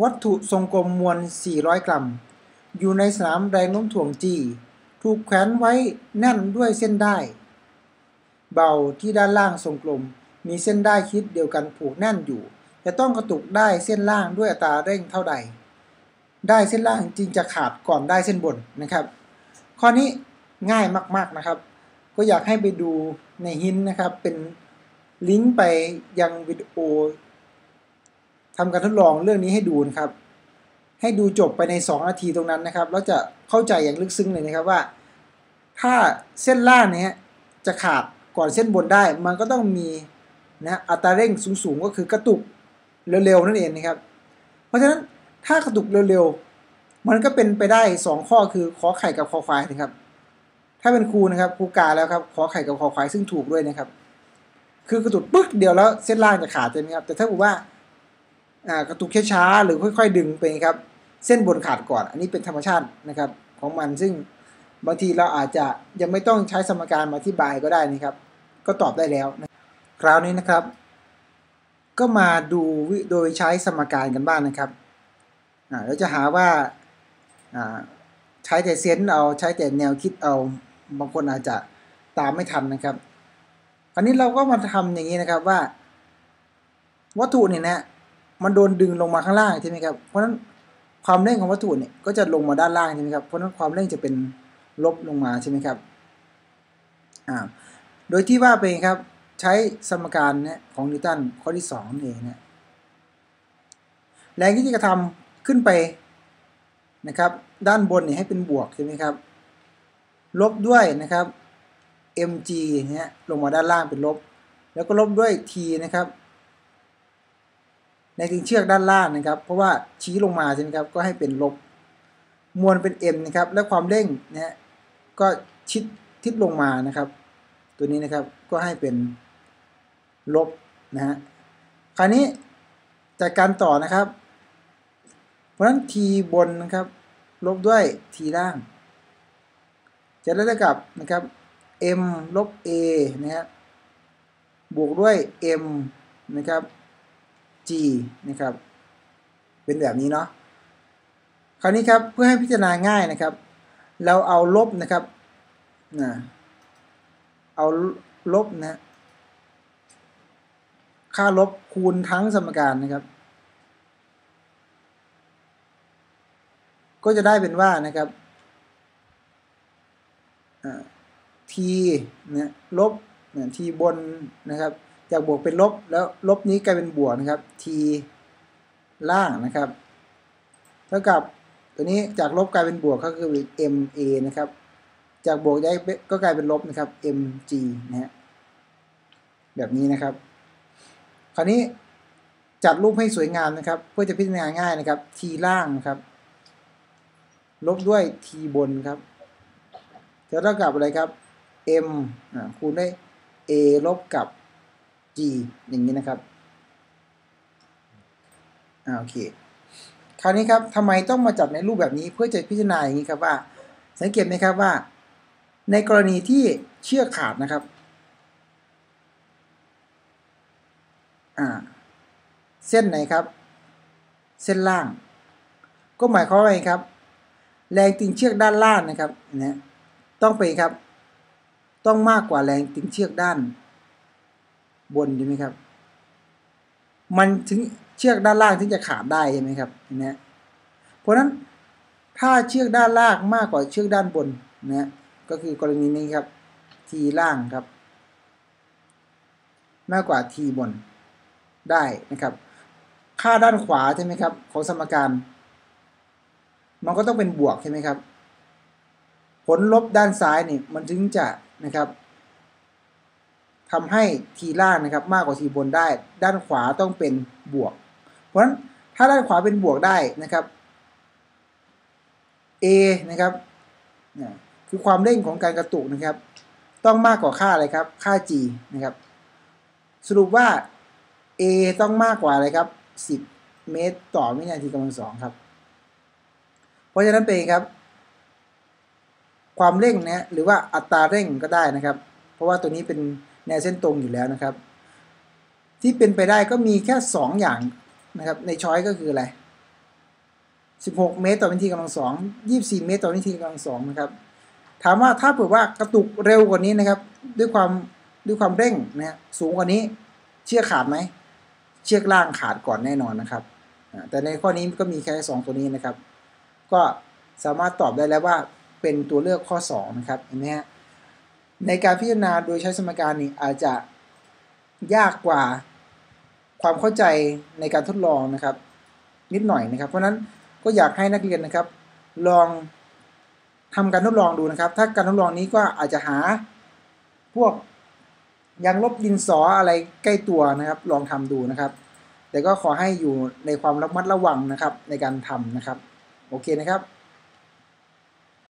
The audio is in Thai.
วัตถุทรงกลมมวล 400 กรัม อยู่ในสนามแรงโน้มถ่วง G ถูกแขวนไว้แน่นด้วยเส้นได้ เบาที่ด้านล่างทรงกลม มีเส้นได้คิดเดียวกันผูกแน่นอยู่ จะต้องกระตุกได้เส้นล่างด้วยอัตราเร่งเท่าใด ได้เส้นล่างจริงจะขาดก่อนได้เส้นบนนะครับ ข้อนี้ง่ายมากๆนะครับ ก็อยากให้ไปดูในหินนะครับเป็นลิงก์ไปยังวิดีโอ ทำการทดลองเรื่องนี้ให้ดูนะครับ ให้ดูจบไปใน 2 นาทีตรงนั้นนะครับ แล้วจะเข้าใจอย่างลึกซึ้งเลยนะครับว่า ถ้าเส้นล่างเนี้ยจะขาดก่อนเส้นบนได้ มันก็ต้องมีนะอัตราเร่งสูงๆก็คือกระตุกเร็วๆนั่นเองนะครับ เพราะฉะนั้นถ้ากระตุกเร็วๆ มันก็เป็นไปได้ 2 ข้อคือขอไข่กับคอควายนะครับ ถ้าเป็นครูนะครับครูกาแล้วครับขอไข่กับคอควายซึ่งถูกด้วยนะครับ คือกระตุกปึ๊กเดียวแล้วเส้นล่างจะขาดใช่ไหมครับแต่ถ้าบอกว่า กระตุกช้าๆหรือค่อยๆ ดึงไปครับ เส้นบนขาดก่อน อันนี้เป็นธรรมชาตินะครับของมันซึ่งบางทีเราอาจจะยังไม่ต้องใช้สมการมาอธิบายก็ได้นะครับ ก็ตอบได้แล้วนะคราวนี้นะครับ ก็มาดูโดยใช้สมการกันบ้างนนะครับเราจะหาว่าใช้แต่เซนส์เอาใช้แต่แนวคิดเอาบางคนอาจจะตามไม่ทันนะครับ คราวนี้เราก็มาทำอย่างนี้นะครับว่า วัตถุเนี่ยนะ มันโดนดึงลงมาข้างล่างใช่ไหมครับ เพราะฉะนั้นความเร่งของวัตถุเนี่ยก็จะลงมาด้านล่างใช่ไหมครับ เพราะฉะนั้นความเร่งจะเป็นลบลงมาใช่ไหมครับ อ่า โดยที่ว่าไปครับใช้สมการเนี่ยของนิวตันข้อที่2นั่เองนะแรงที่จะกระทำขึ้นไปนะครับ ด้านบนเนี่ยให้เป็นบวกใช่ไหมครับ ลบด้วยนะครับ mg เนี่ยลงมาด้านล่างเป็นลบ แล้วก็ลบด้วย t นะครับ ในถึงเชือกด้านล่างนะครับ เพราะว่าชี้ลงมาใช่ไหมครับ ก็ให้เป็นลบ มวลเป็น m นะครับ และความเร่งนะก็ชิดทิศลงมานะครับ ตัวนี้นะครับก็ให้เป็นลบนะฮะคราวนี้จากการต่อนะครับ เพราะฉะนั้น t บนนะครับ ลบด้วย t ล่าง จะได้เท่ากับนะครับ m ลบ a นะครับบวกด้วย m นะครับ g นะครับ เป็นแบบนี้เนาะ คราวนี้ครับเพื่อให้พิจารณาง่ายนะครับ เราเอาลบนะครับนะเอาลบนะ ค่าลบคูณทั้งสมการนะครับ ก็จะได้เป็นว่านะครับ t นะลบนะ t บนนะครับ จากบวกเป็นลบ แล้วลบนี้กลายเป็นบวกนะครับ t ล่างนะครับ เท่ากับตัวนี้จากลบกลายเป็นบวกก็คือ ma นะครับ จากบวกได้ก็กลายเป็นลบนะครับ mg นะฮะแบบนี้นะครับ คราวนี้จัดรูปให้สวยงามนะครับ เพื่อจะพิจารณาง่ายนะครับ t ล่างนะครับ ลบด้วย t บนครับจะเท่ากับอะไรครับ m คูณด้วย a ลบกับ g อย่างนี้นะครับอ่าโอเค คราวนี้ครับทำไมต้องมาจัดในรูปแบบนี้เพื่อจะพิจารณาอย่างนี้ครับว่า สังเกตไหมครับว่า ในกรณีที่เชือกขาดนะครับอ่าเส้นไหนครับ เส้นล่าง ก็หมายความว่าไงครับ แรงตึงเชือกด้านล่างนะครับนะต้องไปครับ ต้องมากกว่าแรงตึงเชือกด้าน บนใช่ไหมครับ มันถึงเชือกด้านล่างถึงจะขาดได้ใช่ไหมครับนะเพราะฉะนั้นถ้าเชือกด้านล่างมากกว่าเชือกด้านบนนะก็คือกรณีนี้ครับทีล่างครับ มากกว่าทีบนได้นะครับ ค่าด้านขวาใช่ไหมครับของสมการ มันก็ต้องเป็นบวกใช่ไหมครับ ผลลบด้านซ้ายนี่มันถึงจะนะครับ ทำให้ทีล่างนะครับมากกว่าทีบนได้ ด้านขวาต้องเป็นบวก เพราะฉะนั้นถ้าด้านขวาเป็นบวกได้นะครับ A นะครับคือความเร่งของการกระตุกนะครับ ต้องมากกว่าค่าอะไรครับ ค่า G นะครับ สรุปว่า A ต้องมากกว่าอะไรครับ 10 เมตรต่อวินาทีกำลังสองครับ เพราะฉะนั้นเป็นครับ ความเร่งนะหรือว่าอัตราเร่งก็ได้นะครับ เพราะว่าตัวนี้เป็น แนวเส้นตรงอยู่แล้วนะครับ ที่เป็นไปได้ก็มีแค่ 2 อย่างนะครับ ในช้อยก็คืออะไร 16 เมตรต่อวินาทีกำลังสอง24 เมตรต่อวินาทีกำลังสองนะครับ ถามว่าถ้าเผื่อว่ากระตุกเร็วกว่านี้นะครับ ด้วยความด้วยความเร่งนะฮะสูงกว่านี้เชือกขาดไหม เชือกล่างขาดก่อนแน่นอนนะครับ แต่ในข้อนี้ก็มีแค่ 2 ตัวนี้นะครับ ก็สามารถตอบได้แล้วว่าเป็นตัวเลือกข้อ 2 นะครับเห็นไหมฮะ ในการพิจารณาโดยใช้สมการนี้อาจจะยากกว่าความเข้าใจในการทดลองนะครับ นิดหน่อยนะครับ เพราะฉะนั้นก็อยากให้นักเรียนนะครับ ลองทำการทดลองดูนะครับ ถ้าการทดลองนี้ก็อาจจะหาพวกยางลบดินสออะไรใกล้ตัวนะครับ ลองทำดูนะครับ แต่ก็ขอให้อยู่ในความระมัดระวังนะครับในการทำนะครับ โอเคนะครับ